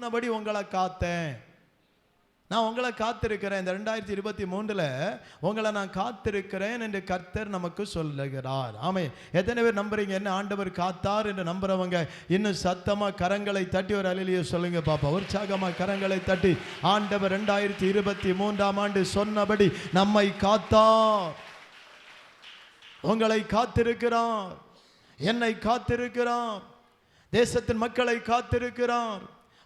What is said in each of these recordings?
சொன்னபடி உங்களை காத்தேன். நான் உங்களை காத்திருக்கிறேன். இந்த ரெண்டாயிரத்தி இருபத்தி மூன்றுல உங்களை நான் காத்திருக்கிறேன் என்று கர்த்தர் நமக்கு சொல்லுகிறார். ஆமே எத்தனை பேர் நம்புறீங்க? என்ன ஆண்டவர் காத்தார் என்று நம்புறவங்க இன்னும் சத்தமா கரங்களை தட்டி ஒரு அலிலிய சொல்லுங்க பாப்பா. உற்சாகமா கரங்களை தட்டி ஆண்டவர் ரெண்டாயிரத்தி இருபத்தி மூன்றாம் ஆண்டு சொன்னபடி நம்மை காத்தார். உங்களை காத்திருக்கிறார். என்னை காத்திருக்கிறார். தேசத்தின் மக்களை காத்திருக்கிறார்.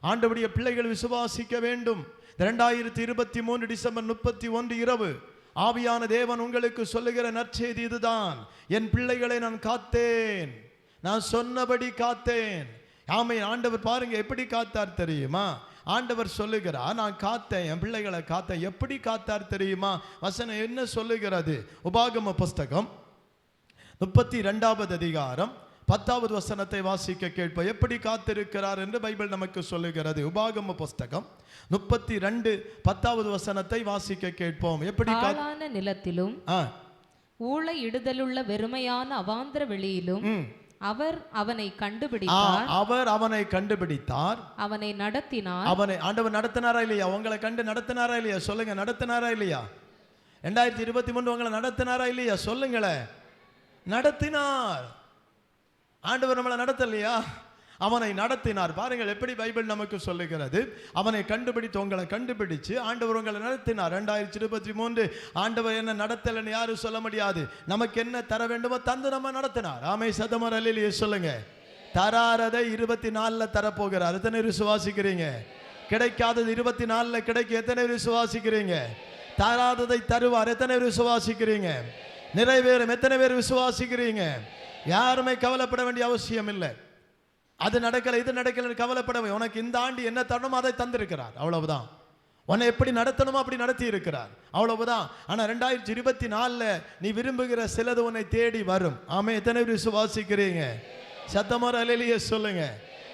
ஆண்டவுடைய பிள்ளைகள் விசுவாசிக்க வேண்டும். இரண்டாயிரத்தி இருபத்தி மூன்று டிசம்பர் முப்பத்தி ஒன்று இரவு. ஆவியான தேவன் உங்களுக்கு சொல்லுகிற நற்செய்தி இதுதான். என் பிள்ளைகளை நான் காத்தேன். நான் சொன்னபடி காத்தேன். ஆமை ஆண்டவர் பாருங்க எப்படி காத்தார் தெரியுமா? ஆண்டவர் சொல்லுகிறார் நான் காத்தேன் என் பிள்ளைகளை காத்தேன். எப்படி காத்தார் தெரியுமா? வசனம் என்ன சொல்லுகிறது? உபாகம புஸ்தகம் முப்பத்தி ரெண்டாவது அதிகாரம் பத்தாவது வசனத்தை வாசிக்க கேட்போம். எப்படி காத்திருக்கிறார் என்று பைபிள் நமக்கு சொல்லுகிறது. உபாகம புஸ்தகம் முப்பத்தி ரெண்டு பத்தாவது வசனத்தை வாசிக்க கேட்போம். எப்படி கா- பாழான நிலத்திலும் ஊழை இடுதலுள்ள வெறுமையான அவாந்திர வெளியிலும். அவர் அவனை கண்டுபிடித்தார். அவர் அவனை கண்டுபிடித்தார். அவனை நடத்தினார். அவனை ஆண்டவர் நடத்தினாரா இல்லையா? உங்களை கண்டு நடத்தினாரா இல்லையா? சொல்லுங்க நடத்தினாரா இல்லையா? ரெண்டாயிரத்தி இருபத்தி மூணு உங்களை நடத்தினாரா இல்லையா? சொல்லுங்களேன். நடத்தினார். ஆண்டவர் நம்மளை நடத்தலையா? அவனை நடத்தினார். பாருங்கள் எப்படி பைபிள் நமக்கு சொல்லுகிறது. அவனை கண்டுபிடித்து உங்களை கண்டுபிடிச்சு ஆண்டவர் உங்களை நடத்தினார். ரெண்டாயிரத்தி இருபத்தி மூன்று ஆண்டவர் என்ன நடத்தலைன்னு யாரும் சொல்ல முடியாது. நமக்கு என்ன தர வேண்டுமோ தந்து நம்ம நடத்தினார். ஆமை சதமர் அல்லையே சொல்லுங்க. தராரதை இருபத்தி நாலில் தரப்போகிறார். எத்தனை பேர் விசுவாசிக்கிறீங்க? கிடைக்காதது இருபத்தி நாலில் கிடைக்க எத்தனை பேர் விசுவாசிக்கிறீங்க? தராததை தருவார். எத்தனை பேர் விசுவாசிக்கிறீங்க? நிறைவேறும். எத்தனை பேர் விசுவாசிக்கிறீங்க? யாருமே கவலைப்பட வேண்டிய அவசியம் இல்லை. அது நடக்கல இது நடக்கலைன்னு கவலைப்படவே உனக்கு இந்த ஆண்டு என்ன தரணுமோ அதை தந்திருக்கிறார். அவ்வளவுதான். உன்னை எப்படி நடத்தணுமோ அப்படி நடத்தி இருக்கிறார் அவ்வளவுதான். ஆனால் ரெண்டாயிரத்தி இருபத்தி நாலில் நீ விரும்புகிற சிலது உன்னை தேடி வரும். ஆமே எத்தனை பேர் விசுவாசிக்கிறீங்க? சத்தமர அலையிலேயே சொல்லுங்க.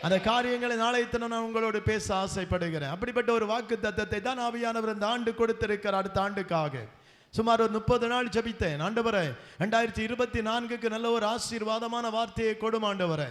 அந்த காரியங்களை நாளை தினம் நான் உங்களோடு பேச ஆசைப்படுகிறேன். அப்படிப்பட்ட ஒரு வாக்கு தத்தத்தை தான் ஆவியானவர் இந்த ஆண்டு கொடுத்திருக்கிறார் அடுத்த ஆண்டுக்காக. சுமார் ஒரு முப்பது நாள் ஜபித்தேன். ஆண்டவரை ரெண்டாயிரத்தி இருபத்தி நான்குக்கு நல்ல ஒரு ஆசீர்வாதமான வார்த்தையை கொடுமாண்டவரை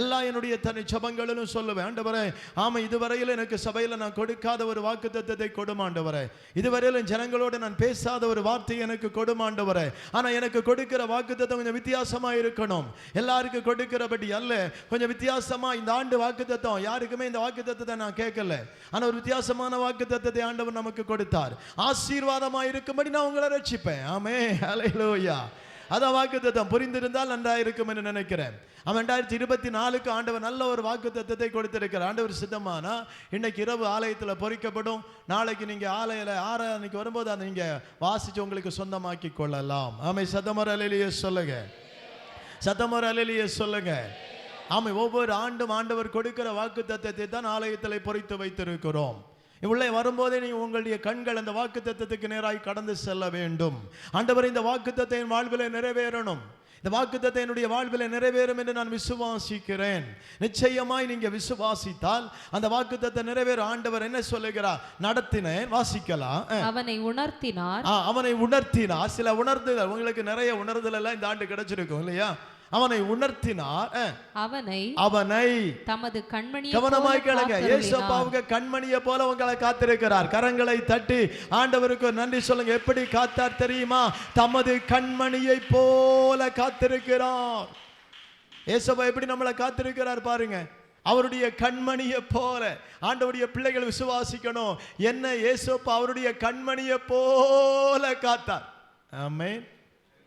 எல்லா என்னுடைய தனி ஜபங்களிலும் சொல்லுவேன் ஆண்டவரே ஆமாம் இதுவரையில் எனக்கு சபையில் நான் கொடுக்காத ஒரு வாக்கு தத்துவத்தை கொடுமாண்டவரே இதுவரையிலும் ஜனங்களோடு நான் பேசாத ஒரு வார்த்தை எனக்கு கொடுமாண்டவரே ஆனால் எனக்கு கொடுக்கிற வாக்கு தத்துவம் கொஞ்சம் வித்தியாசமாக இருக்கணும். எல்லாருக்கும் கொடுக்கிறபடி அல்ல. கொஞ்சம் வித்தியாசமாக இந்த ஆண்டு வாக்கு தத்துவம் யாருக்குமே இந்த வாக்கு தத்துவத்தை நான் கேட்கல. ஆனால் ஒரு வித்தியாசமான வாக்கு தத்துவத்தை ஆண்டவர் நமக்கு கொடுத்தார். ஆசீர்வாதமாக இருக்கும்படி நான் உங்களை ரட்சிப்பேன். ஆமே ஹalleluya அதான் வாக்குத்தத்தம் புரிந்திருந்தால் நன்றாக இருக்கும் என்று நினைக்கிறேன். அவன் ரெண்டாயிரத்தி இருபத்தி நாலுக்கு ஆண்டவர் நல்ல ஒரு வாக்குத்தத்தத்தை கொடுத்திருக்கிறார். ஆண்டவர் சித்தமானா இன்னைக்கு இரவு ஆலயத்தில் பொறிக்கப்படும். நாளைக்கு நீங்க ஆலயில அன்னைக்கு வரும்போது அதை நீங்கள் வாசித்து உங்களுக்கு சொந்தமாக்கி கொள்ளலாம். ஆமை சத்தமர அலையிலேயே சொல்லுங்க. சத்தமர அலையிலேயே சொல்லுங்க. ஆமை ஒவ்வொரு ஆண்டும் ஆண்டவர் கொடுக்கிற வாக்கு தத்துவத்தை தான் ஆலயத்தில் பொறித்து வைத்திருக்கிறோம். உள்ளே வரும்போதே நீ உங்களுடைய கண்கள் அந்த வாக்கு தத்தத்துக்கு நேராய் கடந்து செல்ல வேண்டும். ஆண்டவர் இந்த வாக்கு என் வாழ்விலே நிறைவேறணும். இந்த வாக்கு என்னுடைய வாழ்விலே நிறைவேறும் என்று நான் விசுவாசிக்கிறேன். நிச்சயமாய் நீங்க விசுவாசித்தால் அந்த வாக்கு நிறைவேற ஆண்டவர் என்ன சொல்லுகிறார்? நடத்தினேன் வாசிக்கலாம். அவனை உணர்த்தினார். அவனை உணர்த்தினார். சில உணர்ந்துதல் உங்களுக்கு நிறைய உணர்தல் எல்லாம் இந்த ஆண்டு கிடைச்சிருக்கும் இல்லையா? அவனை உணர்த்தினார். அவனை அவனை தமது கண்மணியை கவனமாய் கேளுங்க. ஏசப்பாவுக்கு கண்மணியை போல உங்களை காத்திருக்கிறார். கரங்களை தட்டி ஆண்டவருக்கு நன்றி சொல்லுங்க. எப்படி காத்தார் தெரியுமா? தமது கண்மணியை போல காத்திருக்கிறார். ஏசப்பா எப்படி நம்மளை காத்திருக்கிறார் பாருங்க. அவருடைய கண்மணியை போல ஆண்டவருடைய பிள்ளைகள் விசுவாசிக்கணும். என்ன? ஏசப்பா அவருடைய கண்மணியை போல காத்தார். ஆமென்.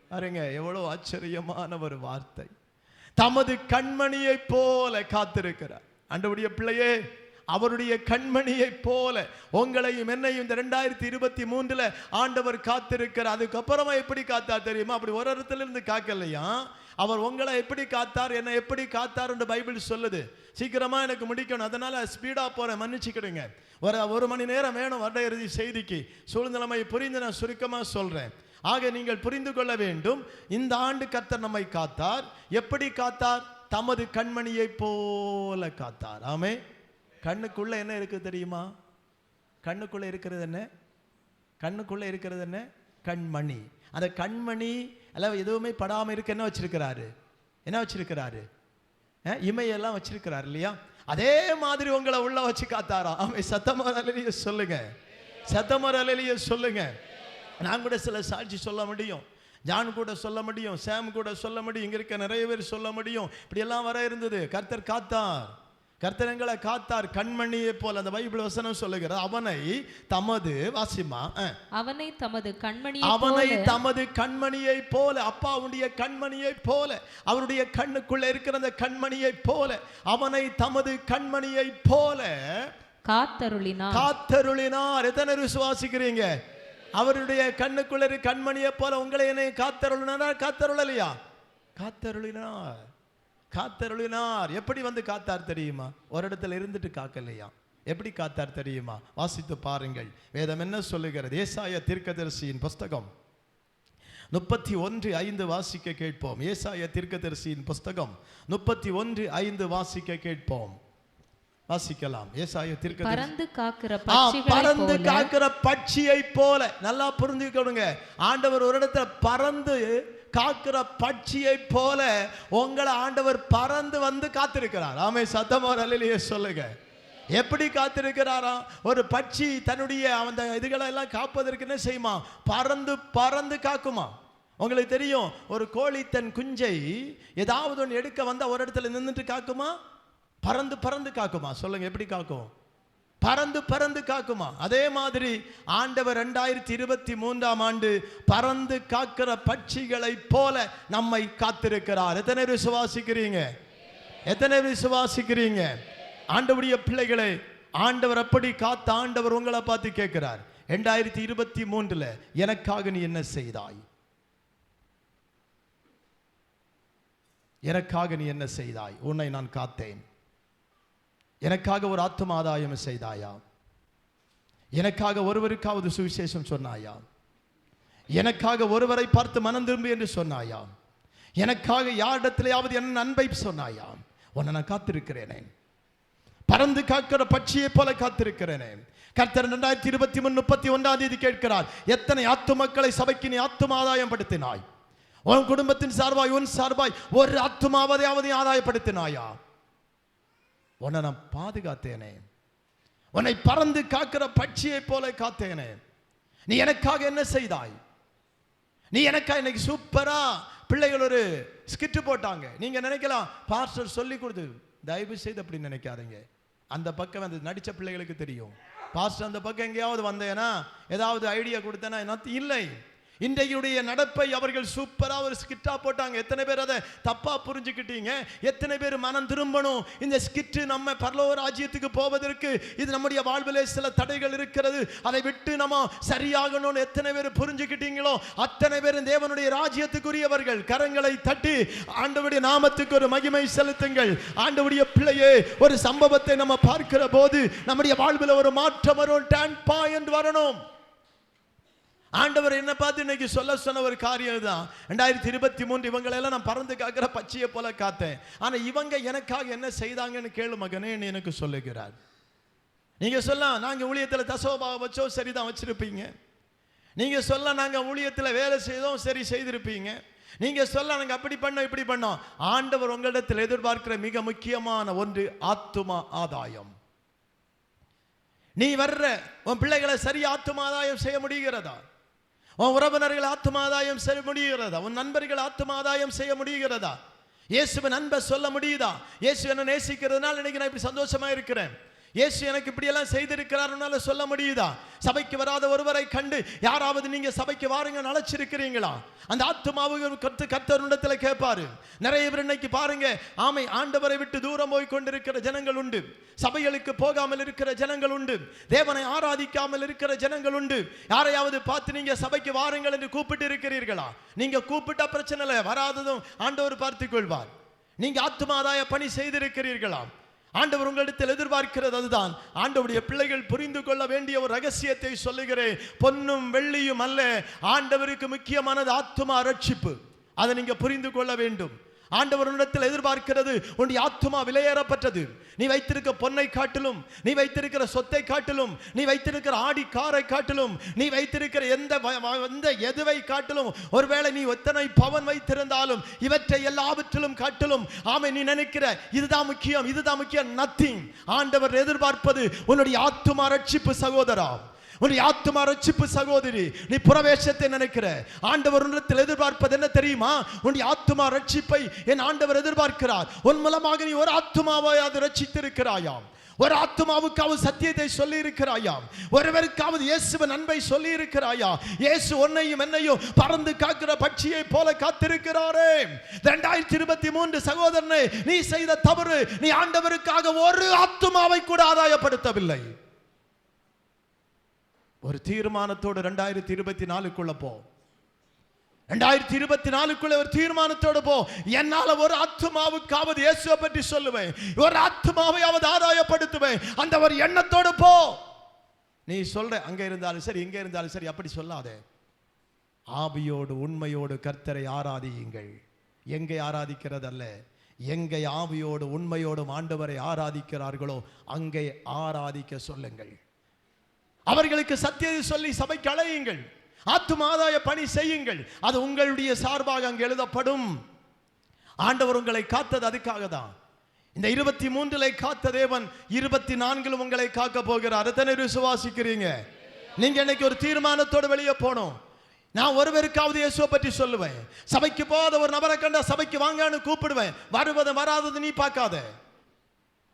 பாருங்க எவ்வளவு ஆச்சரியமான ஒரு வார்த்தை. தமது கண்மணியை போல காத்திருக்கிறார். அண்டவுடைய பிள்ளையே அவருடைய கண்மணியை போல உங்களையும் என்னையும் இந்த ரெண்டாயிரத்தி இருபத்தி மூன்றுல ஆண்டவர் காத்திருக்கிறார். அதுக்கப்புறமா எப்படி காத்தார் தெரியுமா? அப்படி ஒரு இடத்துல இருந்து காக்கலையா? அவர் உங்களை எப்படி காத்தார் என்னை எப்படி காத்தார் என்று பைபிள் சொல்லுது. சீக்கிரமா எனக்கு முடிக்கணும். அதனால ஸ்பீடா போறேன். மன்னிச்சுக்கிடுங்க. ஒரு ஒரு மணி நேரம் வேணும் வட இறுதி செய்திக்கு. சூழ்நிலைமை புரிந்து நான் சுருக்கமா சொல்றேன். ஆக நீங்கள் புரிந்து கொள்ள வேண்டும் இந்த ஆண்டு கத்தர் நம்மை காத்தார். எப்படி காத்தார்? தமது கண்மணியை போல காத்தார். ஆமே. கண்ணுக்குள்ள என்ன இருக்குது தெரியுமா? கண்ணுக்குள்ள இருக்கிறது என்ன? கண்ணுக்குள்ள இருக்கிறது என்ன? கண்மணி. அந்த கண்மணி எல்லாம் எதுவுமே படாமல் இருக்க என்ன வச்சிருக்கிறாரு? என்ன வச்சிருக்கிறாரு? இமையெல்லாம் வச்சிருக்கிறார் இல்லையா? அதே மாதிரி உங்களை உள்ள வச்சு காத்தாரா? ஆமை சத்தமரலையே சொல்லுங்க. சத்தமரலையே அலையிலேயே சொல்லுங்க. நான் கூட சில சாட்சி சொல்ல முடியும். ஜான் கூட சொல்ல முடியும். சாம் கூட சொல்ல முடியும். இங்க இருக்க நிறைய பேர் சொல்ல முடியும். இப்படி எல்லாம் வர இருந்தது. கர்த்தர் காத்தார். கர்த்தர் எங்களை காத்தார். கண்மணியை போல. அந்த பைபிள் வசனம் சொல்லுகிறது. அவனை தமது வாசிமா. அவனை தமது கண்மணி அவனை தமது கண்மணியை போல. அப்பாவுடைய கண்மணியை போல. அவருடைய கண்ணுக்குள்ள இருக்கிற அந்த கண்மணியை போல. அவனை தமது கண்மணியை போல காத்தருளினார். காத்தருளினார். எத்தனை விசுவாசிக்கிறீங்க? அவருடைய கண்ணுக்குள்ள கண்மணியை போல உங்களை என்னை காத்தருளினார்? காத்தருளலையா? காத்தருளினார். காத்தருளினார். எப்படி வந்து காத்தார் தெரியுமா? ஒரு இடத்துல இருந்துட்டு காக்கலையா? எப்படி காத்தார் தெரியுமா? வாசித்து பாருங்கள். வேதம் என்ன சொல்லுகிறது? ஏசாய தீர்க்கதரிசியின் புஸ்தகம். முப்பத்தி ஒன்று ஐந்து வாசிக்க கேட்போம். ஏசாய தீர்க்கதரிசியின் புஸ்தகம். முப்பத்தி ஒன்று ஐந்து வாசிக்க கேட்போம். வாசிக்கலாம். ஏசாய தீர்க்கதரிசி. பறந்து காக்கிற பறந்து பட்சியை போல. நல்லா புரிஞ்சுக்கணுங்க. ஆண்டவர் ஒரு இடத்துல பறந்து காக்கிற பட்சியை போல உங்களை ஆண்டவர் பறந்து வந்து காத்திருக்கிறார். ஆமை சத்தமா அல்லையே சொல்லுங்க. எப்படி காத்திருக்கிறாரா? ஒரு பட்சி தன்னுடைய அந்த இதுகளை எல்லாம் காப்பதற்கு என்ன செய்யுமா? பறந்து பறந்து காக்குமா? உங்களுக்கு தெரியும் ஒரு கோழி தன் குஞ்சை ஏதாவது ஒன்று எடுக்க வந்தா ஒரு இடத்துல நின்றுட்டு காக்குமா? பறந்து பறந்து காக்குமா? சொல்லுங்க எப்படி காக்கும்? பறந்து பறந்து காக்குமா? அதே மாதிரி ஆண்டவர் ரெண்டாயிரத்தி இருபத்தி மூன்றாம் ஆண்டு பறந்து காக்கிற பட்சிகளை போல நம்மை காத்திருக்கிறார். எத்தனை விசுவாசிக்கிறீங்க? எத்தனை விசுவாசிக்கிறீங்க? ஆண்டவருடைய பிள்ளைகளை ஆண்டவர் அப்படி காத்த ஆண்டவர் உங்களை பார்த்து கேட்கிறார். ரெண்டாயிரத்தி இருபத்தி மூன்றுல எனக்காக நீ என்ன செய்தாய்? எனக்காக நீ என்ன செய்தாய்? உன்னை நான் காத்தேன். எனக்காக ஒரு ஆத்தும ஆதாயம் செய்தாயா? எனக்காக ஒருவருக்காவது சுவிசேஷம் சொன்னாயா? எனக்காக ஒருவரை பார்த்து மனம் திரும்பு என்று சொன்னாயா? எனக்காக யாரிடத்திலேயாவது என் அன்பை சொன்னாயா? உன்னை நான் காத்திருக்கிறேனே. பறந்து காக்கிற பட்சியை போல காத்திருக்கிறேனே. கர்த்தர் ரெண்டாயிரத்தி இருபத்தி மூணு முப்பத்தி ஒன்றாம் தேதி கேட்கிறார் எத்தனை ஆத்து மக்களை சபைக்கு நீ ஆத்தும ஆதாயப்படுத்தினாய் உன் குடும்பத்தின் சார்பாய் உன் சார்பாய் ஒரு ஆத்துமாவதையாவது ஆதாயப்படுத்தினாயா? உன்னை நான் பாதுகாத்தேனே. உன்னை பறந்து காக்கிற பட்சியை போல காத்தேனே. நீ எனக்காக என்ன செய்தாய்? நீ எனக்காக இன்னைக்கு சூப்பரா பிள்ளைகள் ஒரு ஸ்கிட்டு போட்டாங்க. நீங்க நினைக்கலாம் பாஸ்டர் சொல்லி கொடுத்து தயவு செய்து அப்படி நினைக்காதீங்க. அந்த பக்கம் அந்த நடிச்ச பிள்ளைகளுக்கு தெரியும். பாஸ்டர் அந்த பக்கம் எங்கேயாவது வந்தேனா ஏதாவது ஐடியா கொடுத்தேனா என்ன இல்லை. இன்றையுடைய நடப்பை அவர்கள் சூப்பரா ஒரு ஸ்கிட்டா போட்டாங்க. எத்தனை பேர் அதை தப்பா புரிஞ்சுக்கிட்டீங்க? எத்தனை பேர் மனம் திரும்பணும்? இந்த ஸ்கிட்டு நம்ம பரலோக ராஜ்யத்துக்கு போவதற்கு இது நம்முடைய வாழ்விலே சில தடைகள் இருக்கிறது. அதை விட்டு நம்ம சரியாகணும்னு எத்தனை பேர் புரிஞ்சுக்கிட்டீங்களோ அத்தனை பேரும் தேவனுடைய ராஜ்யத்துக்குரியவர்கள். கரங்களை தட்டி ஆண்டவுடைய நாமத்துக்கு ஒரு மகிமை செலுத்துங்கள். ஆண்டவுடைய பிள்ளையே ஒரு சம்பவத்தை நம்ம பார்க்கிற போது நம்முடைய வாழ்வில் ஒரு மாற்றம் வரும். டேன் பா என்று வரணும். ஆண்டவர் என்ன பார்த்து இன்னைக்கு சொல்ல சொன்ன ஒரு காரியம் தான் ரெண்டாயிரத்தி இருபத்தி மூன்று இவங்களெல்லாம் நான் பறந்து காக்கிற பச்சையை போல காத்தேன். ஆனால் இவங்க எனக்காக என்ன செய்தாங்கன்னு கேளு மகனே எனக்கு சொல்லுகிறார். நீங்கள் சொல்லலாம் நாங்கள் ஊழியத்தில் தசோபாவை வச்சோம் சரிதான் வச்சிருப்பீங்க. நீங்கள் சொல்ல நாங்கள் ஊழியத்தில் வேலை செய்தோம் சரி செய்திருப்பீங்க. நீங்க சொல்ல நாங்கள் அப்படி பண்ணோம் இப்படி பண்ணோம். ஆண்டவர் உங்களிடத்தில் எதிர்பார்க்கிற மிக முக்கியமான ஒன்று ஆத்துமா ஆதாயம். நீ வர்ற உன் பிள்ளைகளை சரி ஆத்துமாதாயம் செய்ய முடிகிறதா? உன் உறவினர்கள் ஆத்மாதாயம் செய்ய முடிகிறதா? உன் நண்பர்கள் ஆத்மாதாயம் செய்ய முடிகிறதா? இயேசுவின் அன்பை சொல்ல முடியுதா? இயேசு என்ன நேசிக்கிறதுனால இன்னைக்கு நான் இப்படி சந்தோஷமா இருக்கிறேன். இயேசு எனக்கு இப்படியெல்லாம் செய்திருக்கிறாருனால சொல்ல முடியுதா? சபைக்கு வராத ஒருவரை கண்டு யாராவது நீங்க சபைக்கு வாருங்க அழைச்சிருக்கிறீங்களா? அந்த ஆத்மாவுக்கு கத்து கத்தருடத்தில் கேட்பாரு. நிறைய பேர் இன்னைக்கு பாருங்க ஆமை ஆண்டவரை விட்டு தூரம் போய் கொண்டிருக்கிற ஜனங்கள் உண்டு. சபைகளுக்கு போகாமல் இருக்கிற ஜனங்கள் உண்டு. தேவனை ஆராதிக்காமல் இருக்கிற ஜனங்கள் உண்டு. யாரையாவது பார்த்து நீங்க சபைக்கு வாருங்கள் என்று கூப்பிட்டு இருக்கிறீர்களா? நீங்க கூப்பிட்டா பிரச்சனை இல்லை வராததும் ஆண்டவர் பார்த்துக் கொள்வார். நீங்க ஆத்மாதாய பணி செய்திருக்கிறீர்களா ஆண்டவர் உங்களிடத்தில் எதிர்பார்க்கிறது அதுதான். ஆண்டவருடைய பிள்ளைகள் புரிந்து கொள்ள வேண்டிய ஒரு ரகசியத்தை சொல்லுகிறேன். பொன்னும் வெள்ளியும் அல்ல. ஆண்டவருக்கு முக்கியமானது ஆத்துமா ரட்சிப்பு. அதை நீங்க புரிந்து கொள்ள வேண்டும். ஆண்டவரிடத்தில் எதிர்பார்க்கிறது உன்னுடைய ஆத்துமா விலையேறப்பட்டது. நீ வைத்திருக்க பொன்னை காட்டிலும் நீ வைத்திருக்கிற சொத்தை காட்டிலும் நீ வைத்திருக்கிற ஆடி காரை காட்டிலும் நீ வைத்திருக்கிற எந்த வ- எந்த எதுவை காட்டிலும் ஒருவேளை நீ எத்தனை பவன் வைத்திருந்தாலும் இவற்றை எல்லாவற்றிலும் காட்டிலும் ஆமை நீ நினைக்கிற இதுதான் முக்கியம் இதுதான் முக்கியம் நத்திங் ஆண்டவர் எதிர்பார்ப்பது உன்னுடைய ஆத்துமா ரட்சிப்பு சகோதரா உன் ஆத்துமா ரட்சிப்பு சகோதரி நீ புறவேஷத்தை நினைக்கிற. ஆண்டவர் உன்னத்தில் எதிர்பார்ப்பது என்ன தெரியுமா? உன் ஆத்துமா ரட்சிப்பை என் ஆண்டவர் எதிர்பார்க்கிறார். உன் மூலமாக நீ ஒரு ஆத்துமாவை ரட்சித்திருக்கிறாயாம். ஒரு ஆத்துமாவுக்காவது சத்தியத்தை சொல்லி இருக்கிறாயாம் ஒருவருக்காவது இயேசுவின் அன்பை சொல்லி இருக்கிறாயா இயேசு உன்னையும் என்னையும் பறந்து காக்கிற பட்சியை போல காத்திருக்கிறாரே. ரெண்டாயிரத்தி இருபத்தி மூன்று சகோதரனே நீ செய்த தவறு நீ ஆண்டவருக்காக ஒரு ஆத்துமாவை கூட ஆதாயப்படுத்தவில்லை. ஒரு தீர்மானத்தோடு ரெண்டாயிரத்தி இருபத்தி நாலுக்குள்ள போ. ரெண்டாயிரத்தி இருபத்தி நாலுக்குள்ள ஒரு தீர்மானத்தோடு போ. என்னால ஒரு ஆத்மாவுக்காவது இயேசுவை பற்றி சொல்லுவேன். ஒரு ஆத்மாவையாவது ஆதாயப்படுத்துவேன். அந்த ஒரு எண்ணத்தோடு போ. நீ சொல்ற அங்க இருந்தாலும் சரி இங்க இருந்தாலும் சரி அப்படி சொல்லாதே. ஆவியோடு உண்மையோடு கர்த்தரை ஆராதியுங்கள். எங்கே ஆராதிக்கிறதல்ல? எங்கே ஆவியோடு உண்மையோடும் ஆண்டவரை ஆராதிக்கிறார்களோ அங்கே ஆராதிக்க சொல்லுங்கள். அவர்களுக்கு சத்தியத்தை சொல்லி சபைக்கு அழையுங்கள். ஆத்துமாதாய பணி செய்யுங்கள். அது உங்களுடைய சார்பாக அங்கு எழுதப்படும். ஆண்டவர் உங்களை காத்தது அதுக்காக தான் இந்த இருபத்தி மூன்றில் காத்த தேவன் இருபத்தி நான்கில் உங்களை காக்க போகிறார். எத்தனை விசுவாசிக்கிறீங்க? நீங்க இன்னைக்கு ஒரு தீர்மானத்தோடு வெளியே போகணும் நான் ஒருவருக்காவது இயேசுவை பற்றி சொல்லுவேன். சபைக்கு போகாத ஒரு நபரை கண்டா சபைக்கு வாங்கன்னு கூப்பிடுவேன். வருவது வராதது நீ பார்க்காத.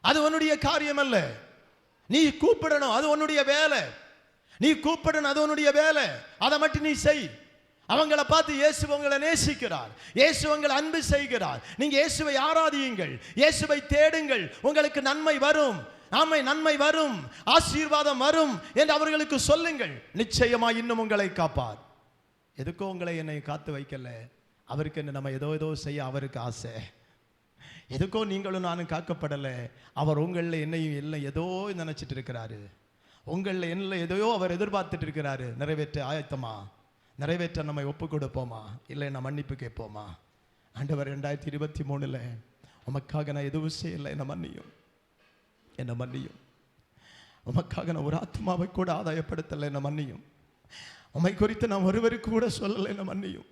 அது உன்னுடைய காரியம் அல்ல நீ கூப்பிடணும் அது உன்னுடைய வேலை. நீ கூப்பிடணும் அது உன்னுடைய வேலை. அதை மட்டும் நீ செய். அவங்கள பார்த்து இயேசு உங்களை நேசிக்கிறார். இயேசு உங்களை அன்பு செய்கிறார். நீங்க இயேசுவை ஆராதியுங்கள். இயேசுவை தேடுங்கள். உங்களுக்கு நன்மை வரும். ஆமை நன்மை வரும். ஆசீர்வாதம் வரும் என்று அவர்களுக்கு சொல்லுங்கள். நிச்சயமா இன்னும் உங்களை காப்பார். எதுக்கோ உங்களை என்னை காத்து வைக்கல. அவருக்கு என்ன நம்ம ஏதோ ஏதோ செய்ய அவருக்கு ஆசை. எதுக்கோ நீங்களும் நானும் காக்கப்படலை. அவர் உங்களில் என்னையும் இல்லை ஏதோ நினச்சிட்டு இருக்கிறாரு உங்களில் என்ன எதையோ அவர் எதிர்பார்த்துட்டு இருக்கிறாரு நிறைவேற்ற ஆயத்தமா? நிறைவேற்ற நம்ம ஒப்பு கொடுப்போமா இல்லை நான் மன்னிப்பு கேட்போமா? ஆண்டவர் ரெண்டாயிரத்தி இருபத்தி மூணுல உமக்காக நான் எதுவும் செய்யலை என்னை மன்னியும். என்னை மன்னியும். உமக்காக நான் ஒரு ஆத்மாவை கூட ஆதாயப்படுத்தலை என்ன மன்னியும். உமை குறித்து நான் ஒருவருக்கு கூட சொல்லலை என்ன மன்னியும்.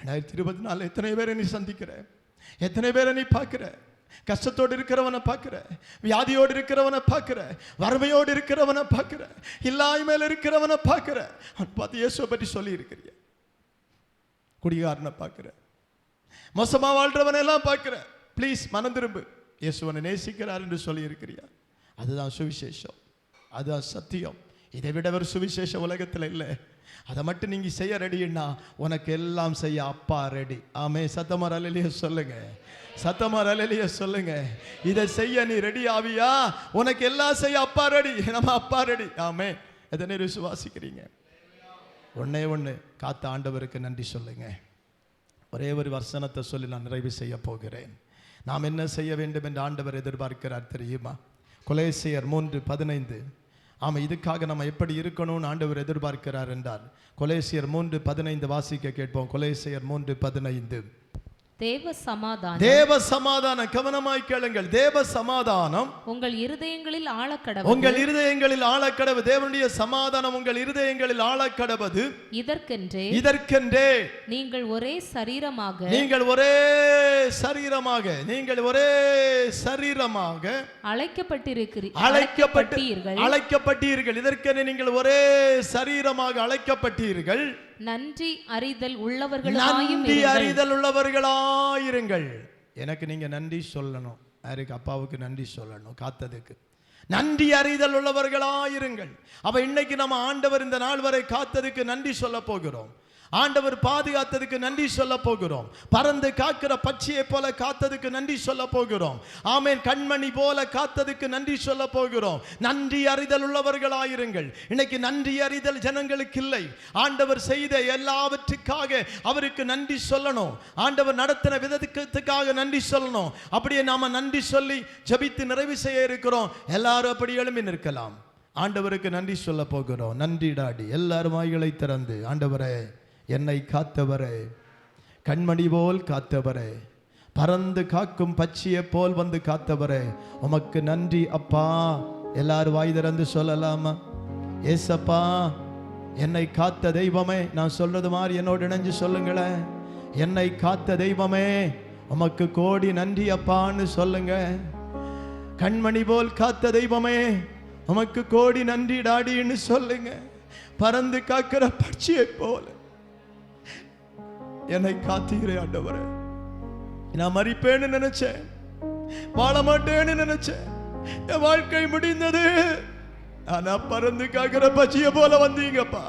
ரெண்டாயிரத்தி இருபத்தி நாலு எத்தனை பேரை நீ சந்திக்கிறேன் எத்தனை பேரை நீ பார்க்குற? கஷ்டத்தோடு இருக்கிறவனை பார்க்குற? வியாதியோடு இருக்கிறவனை பார்க்குற? வறுமையோடு இருக்கிறவனை பார்க்குற? இல்லாய்மையில் இருக்கிறவனை பார்க்குற? பார்த்து இயேசுவை பற்றி சொல்லியிருக்கிறிய. குடிகாரனை பார்க்குற. மோசமா வாழ்கிறவனெல்லாம் பார்க்குற. ப்ளீஸ் மனம் திரும்பு. இயேசுவனை நேசிக்கிறார் என்று சொல்லியிருக்கிறியா? அதுதான் சுவிசேஷம். அதுதான் சத்தியம். இதை விட ஒரு சுவிசேஷ உலகத்தில் இல்லை. அதை மட்டும் நீங்க செய்ய ரெடின்னா உனக்கு எல்லாம் செய்ய அப்பா ரெடி ஆமே சத்தமார் அலலிய சொல்லுங்க. சத்தமார் அலலிய சொல்லுங்க. இதை செய்ய நீ ரெடி ஆவியா? உனக்கு எல்லாம் செய்ய அப்பா ரெடி நம்ம அப்பா ரெடி ஆமே எதனை விசுவாசிக்கிறீங்க? ஒன்னே ஒன்று காத்த ஆண்டவருக்கு நன்றி சொல்லுங்க. ஒரே ஒரு வசனத்தை சொல்லி நான் நிறைவு செய்ய போகிறேன். நாம் என்ன செய்ய வேண்டும் என்று ஆண்டவர் எதிர்பார்க்கிறார் தெரியுமா? கொலேசியர் மூன்று பதினைந்து. ஆமாம் இதுக்காக நம்ம எப்படி இருக்கணும்னு ஆண்டவர் எதிர்பார்க்கிறார் என்றார். கொலேசியர் மூன்று பதினைந்து வாசிக்க கேட்போம். கொலேசியர் மூன்று பதினைந்து. தேவ சமாதானம். தேவ சமாதானம் கவனமாய் கேளுங்கள். தேவ சமாதானம் உங்கள் இருதயங்களில் ஆழக்கடவு உங்கள் இருதயங்களில் ஆழக்கடவு. தேவனுடைய சமாதானம் உங்கள் இருதயங்களில் ஆழக்கடவது. இதற்கென்றே இதற்கென்றே நீங்கள் ஒரே சரீரமாக நீங்கள் ஒரே சரீரமாக நீங்கள் ஒரே சரீரமாக அழைக்கப்பட்டிருக்கிறீ அழைக்கப்பட்டு அழைக்கப்பட்டீர்கள். அழைக்கப்பட்டீர்கள். இதற்கென நீங்கள் ஒரே சரீரமாக அழைக்கப்பட்டீர்கள். நன்றி அறிதல் உள்ளவர்களாயும் நன்றி. அறிதல் உள்ளவர்களாயிருங்கள். எனக்கு நீங்க நன்றி சொல்லணும். யாருக்கு அப்பாவுக்கு நன்றி சொல்லணும் காத்ததுக்கு. நன்றி அறிதல் உள்ளவர்களாயிருங்கள். அப்ப இன்னைக்கு நம்ம ஆண்டவர் இந்த நாள் வரை காத்ததுக்கு நன்றி சொல்ல போகிறோம். ஆண்டவர் பாதுகாத்ததுக்கு நன்றி சொல்ல போகிறோம். பறந்து காக்கிற பச்சையை போல காத்ததுக்கு நன்றி சொல்ல போகிறோம். ஆமேன் கண்மணி போல காத்ததுக்கு நன்றி சொல்ல போகிறோம். நன்றி அறிதல் உள்ளவர்களாயிருங்கள். இன்னைக்கு நன்றி அறிதல் ஜனங்களுக்கு இல்லை. ஆண்டவர் செய்த எல்லாவற்றுக்காக அவருக்கு நன்றி சொல்லணும். ஆண்டவர் நடத்தின விதத்துக்காக நன்றி சொல்லணும். அப்படியே நாம நன்றி சொல்லி ஜபித்து நிறைவு செய்ய இருக்கிறோம். எல்லாரும் அப்படி எழும்பி நிற்கலாம். ஆண்டவருக்கு நன்றி சொல்ல போகிறோம். நன்றி டாடி. எல்லாரும் வாய்களை திறந்து. ஆண்டவரே என்னை காத்தவரே. கண்மணி போல் காத்தவரே. பறந்து காக்கும் பட்சியை போல் வந்து காத்தவரே. உமக்கு நன்றி அப்பா. எல்லாரும் வாய் திறந்து சொல்லலாமா? ஏசப்பா என்னை காத்த தெய்வமே நான் சொல்றது மாதிரி என்னோடு இணைஞ்சு சொல்லுங்களேன். என்னை காத்த தெய்வமே உமக்கு கோடி நன்றி அப்பான்னு சொல்லுங்க. கண்மணி போல் காத்த தெய்வமே உமக்கு கோடி நன்றி டாடின்னு சொல்லுங்க. பறந்து காக்கிற பட்சியை போல. என்னை காத்தீரே ஆண்டவரே. நான் மறிப்பேன்னு நினைச்சேன். வாழ மாட்டேன்னு நினைச்சேன். என் வாழ்க்கை முடிந்தது. ஆனா பறந்து காக்கிற பட்சியை போல வந்தீங்கப்பா.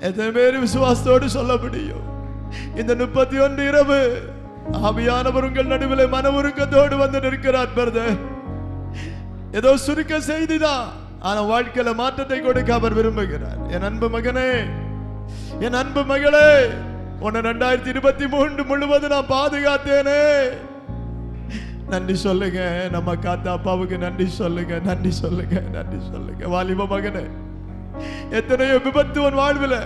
எத்தனை பேர் விசுவாசத்தோடு சொல்ல முடியும்? இந்த முப்பத்தி ஒன்று இரவு ஆவியானவர் உங்கள் நடுவில் மன உருக்கத்தோடு வந்து நிற்கிறார் பிரதர். ஏதோ சுருக்க செய்திதான் ஆனா வாழ்க்கையில மாற்றத்தை கொடுக்க அவர் விரும்புகிறார். என் அன்பு மகனே என் அன்பு மகளே உன்னை ரெண்டாயிரத்தி இருபத்தி மூன்று முழுவதும் நான் பாதுகாத்தேனே. நன்றி சொல்லுங்க. நம்ம காத்த அப்பாவுக்கு நன்றி சொல்லுங்க. நன்றி சொல்லுங்க. நன்றி சொல்லுங்க. வாலிப மகனே எத்தனையோ விபத்து உன் வாழ்வில்.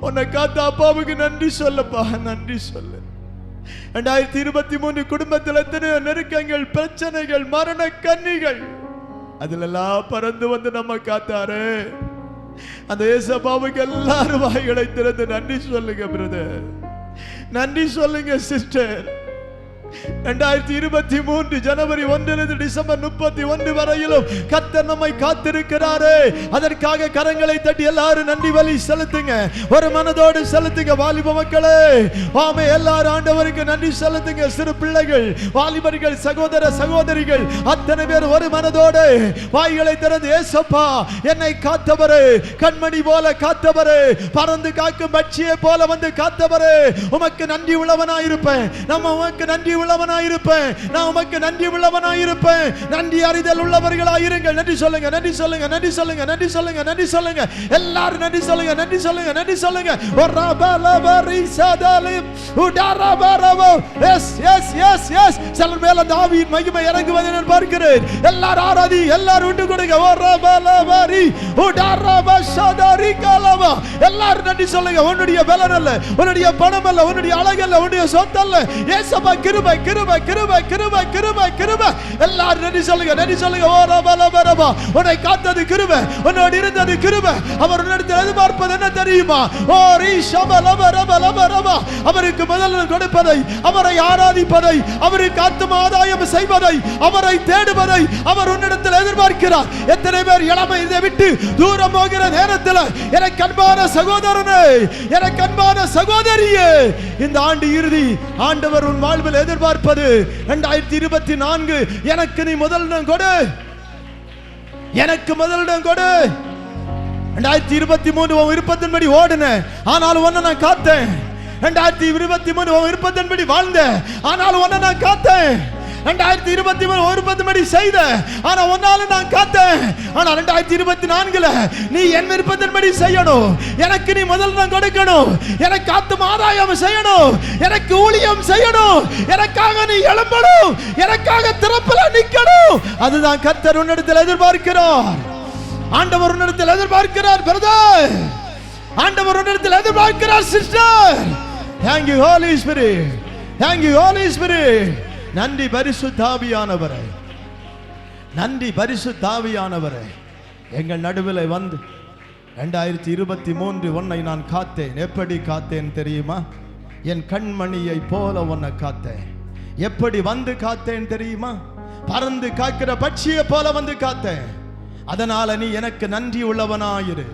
உன்னை காத்த அப்பாவுக்கு நன்றி சொல்லப்பா. நன்றி சொல்லு. ரெண்டாயிரத்தி இருபத்தி மூணு குடும்பத்தில் எத்தனையோ நெருக்கங்கள் பிரச்சனைகள் மரண கன்னிகள் அதுல எல்லாம் பறந்து வந்து நம்ம காத்தாரு. அந்த ஏசப்பாவுக்கு எல்லாரும் வாய்களை திறந்து நன்றி சொல்லுங்க பிரதர் நன்றி சொல்லுங்க சிஸ்டர் ரெண்டாயிரத்தி இருபத்தி மூன்று ஜனவரி ஒன்றிலிருந்து டிசம்பர் முப்பத்தி ஒன்று வரையிலும் கத்தர் நம்மை காத்திருக்கிறாரே. அதற்காக கரங்களை தட்டி எல்லாரும் நன்றி வழி செலுத்துங்க. ஒரு மனதோடு செலுத்துங்க வாலிப மக்களே. ஆமை எல்லாரும் ஆண்டவருக்கு நன்றி செலுத்துங்க. சிறு பிள்ளைகள் வாலிபர்கள் சகோதர சகோதரிகள் அத்தனை பேர் ஒரு மனதோடு வாய்களை திறந்து ஏசப்பா என்னை காத்தவரே கண்மணி போல காத்தவரே பறந்து காக்கும் பட்சியை போல வந்து காத்தவரே உமக்கு நன்றி உள்ளவனாயிருப்பேன். நம்ம உமக்கு நன்றி உள்ளவனாயிருப்பேன். நான் உமக்கு நன்றி உள்ளவனாயிருப்பேன். நன்றி அறிதல் உள்ளவர்களாயிருங்கள். நன்றி சொல்லுங்க நன்றி சொல்லுங்க நன்றி சொல்லுங்க நன்றி சொல்லுங்க நன்றி சொல்லுங்க. எல்லாரும் நன்றி சொல்லுங்க நன்றி சொல்லுங்க நன்றி சொல்லுங்க. எஸ் எஸ் எஸ் எஸ் சிலர் மேல தாவீதின் மகிமை இறங்குவதை நான் பார்க்கிறேன். எல்லாரும் ஆராதி எல்லாரும் விட்டு கொடுங்க. ஒரு ரபலபரி உடரப சதரி கலவா. எல்லாரும் நன்றி சொல்லுங்க. உன்னுடைய பலன் அல்ல உன்னுடைய பணம் அல்ல உன்னுடைய அழகு அல்ல உன்னுடைய சொத்து அல்ல ஏசப்பா கிருப கிருபை கிருபை கிருபை கிருபை கிருபை கிருபை. எல்லாரும் நன்றி சொல்லுங்க நன்றி சொல்லுங்க. ஓ ரபா ரபா ரபா. உன்னை காத்தது கிருபை உன்னோடு இருந்தது கிருபை. அவர் உன்னிடத்தில் எதிர்பார்ப்பது என்ன தெரியுமா? ஓ ரீ ஷப லப ரப லப ரபா. அவருக்கு முதலில் கொடுப்பதை அவரை ஆராதிப்பதை அவருக்கு ஆத்தும ஆதாயம் செய்வதை அவரை தேடுவதை அவர் உன்னிடத்தில் எதிர்பார்க்கிறார். எத்தனை பேர் இளமை இதை விட்டு தூரம் போகிற நேரத்தில் எனக்கு அன்பான சகோதரனே எனக்கு அன்பான சகோதரியே இந்த ஆண்டு இறுதி ஆண்டவர் உன் வாழ்வில் எதிர் எதிர்பார்ப்பது இரண்டாயிரத்தி இருபத்தி நான்கு. எனக்கு நீ முதலிடம் கொடு. எனக்கு முதலிடம் கொடு. ரெண்டாயிரத்தி இருபத்தி மூணு உன் விருப்பத்தின்படி ஓடுனேன். ஆனாலும் ஒன்ன நான் காத்தேன். ரெண்டாயிரத்தி இருபத்தி மூணு உன் விருப்பத்தின்படி வாழ்ந்தேன். ஆனால் ஒன்ன நான் காத்தேன். ரெண்டாயிரத்தி இருபத்தி மூணு ஒரு பத்துபடி செய்த. ஆனா ஒன்னால நான் காத்தேன். ஆனா ரெண்டாயிரத்தி இருபத்தி நான்குல நீ என் விருப்பத்தின்படி செய்யணும். எனக்கு நீ முதல் நான் கொடுக்கணும். எனக்கு ஆத்தும் ஆதாயம் செய்யணும். எனக்கு ஊழியம் செய்யணும். எனக்காக நீ எழும்பணும். எனக்காக திறப்பில் நிக்கணும். அதுதான் கத்தர் உன்னிடத்தில் எதிர்பார்க்கிறார். ஆண்டவர் உன்னிடத்தில் எதிர்பார்க்கிறார் பிரதர். ஆண்டவர் உன்னிடத்தில் எதிர்பார்க்கிறார் sister. Thank you holy spirit thank you holy spirit நன்றி பரிசு தாவியானவரை நன்றி பரிசு தாவியானவரை எங்கள் நடுவில் வந்து ரெண்டாயிரத்தி இருபத்தி மூன்று ஒன்னை நான் காத்தேன். எப்படி காத்தேன் தெரியுமா? என் கண்மணியை போல உன்னை காத்தேன். எப்படி வந்து காத்தேன் தெரியுமா? பறந்து காக்கிற பட்சியை போல வந்து காத்தேன். அதனால நீ எனக்கு நன்றி உள்ளவனாயிரு.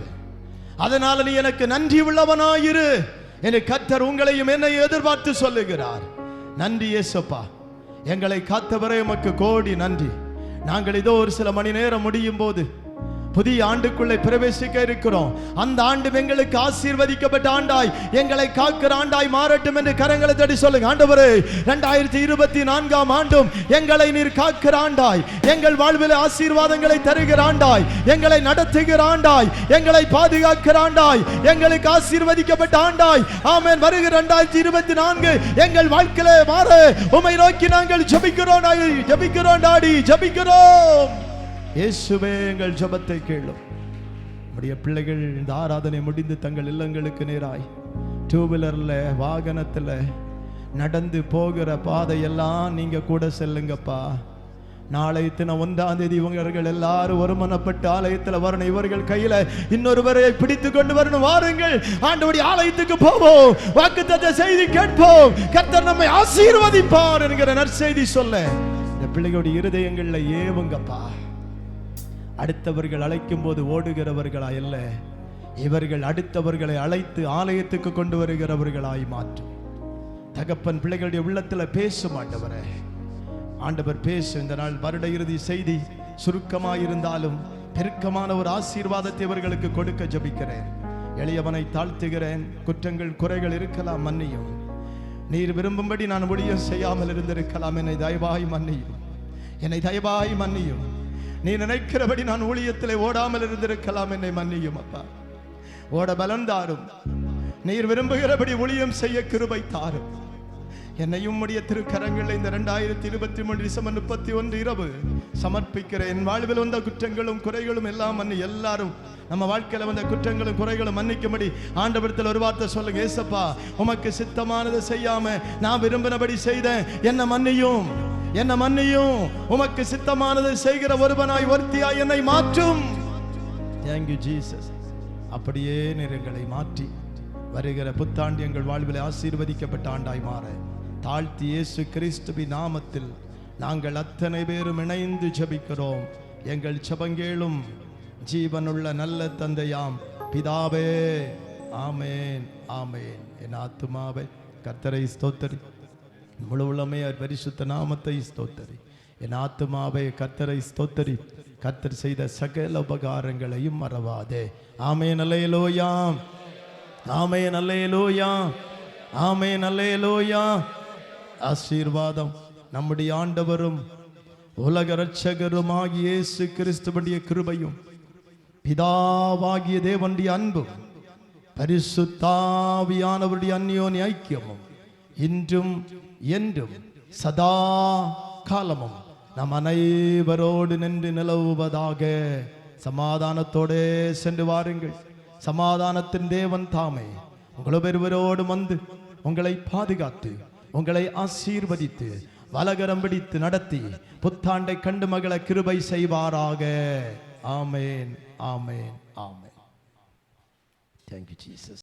அதனால நீ எனக்கு நன்றி உள்ளவனாயிரு. என்று கத்தர் உங்களையும் என்னை எதிர்பார்த்து சொல்லுகிறார். நன்றி ஏசப்பா எங்களை காத்தவரே உமக்கு கோடி நன்றி. நாங்கள் இதோ ஒரு சில மணி நேரம் முடியும் போது புதிய ஆண்டுக்குள்ளே பிரவேசிக்க இருக்கிறோம். அந்த ஆண்டு எங்களுக்கு ஆசீர்வதிக்கப்பட்ட ஆண்டாய். எங்களை காக்கிற ஆண்டாய் மாறட்டும் என்று கரங்களை தடி சொல்லுங்க. ஆண்டவரே ரெண்டாயிரத்தி இருபத்தி நான்காம் ஆண்டும் எங்களை நீர் காக்கிற ஆண்டாய். எங்கள் வாழ்வில் ஆசீர்வாதங்களை தருகிற ஆண்டாய். எங்களை நடத்துகிற ஆண்டாய். எங்களை பாதுகாக்கிற ஆண்டாய். எங்களுக்கு ஆசீர்வதிக்கப்பட்ட ஆண்டாய். ஆமேன். வருகிற ரெண்டாயிரத்தி இருபத்தி நான்கு எங்கள் வாழ்க்கையிலே மாற. உமை நோக்கி நாங்கள் ஜபிக்கிறோம் நாங்கள் ஜபிக்கிறோம் டாடி. ஜபிக்கிறோம். இயேசுவே எங்கள் ஜபத்தை கேளும். நம்முடைய பிள்ளைகள் இந்த ஆராதனை முடிந்து தங்கள் இல்லங்களுக்கு நேராய் டூ வீலரில் வாகனத்தில் நடந்து போகிற பாதையெல்லாம் நீங்கள் கூட செல்லுங்கப்பா. நாளை தின ஒன்றாம் தேதி இவர்கள் எல்லாரும் வருமானப்பட்டு ஆலயத்துல வரணும். இவர்கள் கையில இன்னொருவரை பிடித்து கொண்டு வரணும். வாருங்கள் ஆண்டவடி ஆலயத்துக்கு போவோம். வாக்குத்தத்த செய்தி கேட்போம். கர்த்தர் நம்மை ஆசீர்வதிப்பார் என்கிற நற்செய்தி சொல்ல. இந்த பிள்ளைகளுடைய இருதயங்கள்ல ஏவுங்கப்பா. அடுத்தவர்கள் அழைக்கும் போது ஓடுகிறவர்களாய் அல்ல இவர்கள் அடுத்தவர்களை அழைத்து ஆலயத்துக்கு கொண்டு வருகிறவர்களாய் மாற்றும் தகப்பன் பிள்ளைகளுடைய உள்ளத்தில் பேசும் ஆண்டவரே. ஆண்டவர் பேசு இந்த நாள் வருட இறுதி செய்தி சுருக்கமாயிருந்தாலும் பெருக்கமான ஒரு ஆசீர்வாதத்தை இவர்களுக்கு கொடுக்க ஜபிக்கிறேன். எளியவனை தாழ்த்துகிறேன் குற்றங்கள் குறைகள் இருக்கலாம் மன்னியும். நீர் விரும்பும்படி நான் முடியும் செய்யாமல் இருந்திருக்கலாம் என்னை தயவாய் மன்னியும். என்னை தயவாய் மன்னியும். நீ நினைக்கிறபடி நான் ஊழியத்திலே ஓடாமல் இருந்திருக்கலாம் என்னை மன்னியும் அப்பா. ஓட பலன் தாரும். நீர் விரும்புகிறபடி ஊழியம் செய்ய கிருபை தாரும். என்னையும் உடைய திருக்கரங்களில் இந்த ரெண்டாயிரத்தி இருபத்தி மூணு டிசம்பர் முப்பத்தி ஒன்று இரவு சமர்ப்பிக்கிறேன் என் வாழ்வில் வந்த குற்றங்களும் குறைகளும் எல்லாம் மன்னி எல்லாரும் நம்ம வாழ்க்கையில வந்த குற்றங்களும் குறைகளும் மன்னிக்கும்படி ஆண்டவரத்தில் ஒரு வார்த்தை சொல்லுங்க. ஏசப்பா உமக்கு சித்தமானது செய்யாம நான் விரும்பினபடி செய்தேன். என்ன மன்னியும் என்ன மன்னியும். உமக்கு சித்தமானது செய்கிற ஒருவனாய் ஒருத்தியாய் என்னை மாற்றும். தேங்க்யூ ஜீசஸ் அப்படியே நிறங்களை மாற்றி வருகிற புத்தாண்டு எங்கள் வாழ்வில் ஆசீர்வதிக்கப்பட்ட ஆண்டாய் மாற. தாழ்த்தி இயேசு கிறிஸ்துவி நாமத்தில் நாங்கள் அத்தனை பேரும் இணைந்து ஜபிக்கிறோம். எங்கள் ஜெபங்கேளும் ஜீவனுள்ள நல்ல தந்தையாம் பிதாவே. ஆமேன் ஆமேன். என் ஆத்துமாவை கர்த்தரை ஸ்தோத்தரி. முழு அவர் பரிசுத்த நாமத்தை ஸ்தோத்தரி. என் ஆத்துமாவை கர்த்தரை ஸ்தோத்தரி. கர்த்தர் செய்த சகல உபகாரங்களையும் மறவாதே. ஆமே அல்லேலூயாம் ஆமே அல்லேலூயாம் ஆமே அல்லேலூயா. ஆசீர்வாதம் நம்முடைய ஆண்டவரும் உலக இரட்சகருமாகிய இயேசு கிறிஸ்துவனுடைய கிருபையும் பிதாவாகிய தேவனுடைய அன்பும் பரிசுத்தாவியானவருடைய அந்யோனி ஐக்கியமும் இன்றும் என்றும் சதா காலமும் நம் அனைவரோடு நின்று நிலவுவதாக சமாதானத்தோடே சென்று வாருங்கள். சமாதானத்தின் தேவன் தாமே. உங்கள் ஒருவரோடும் வந்து உங்களை பாதுகாத்து உங்களை ஆசீர்வதித்து வலகரம் பிடித்து நடத்தி புத்தாண்டை கண்டு மகள கிருபை செய்வாராக. ஆமேன் ஆமேன் ஆமேன். Thank you Jesus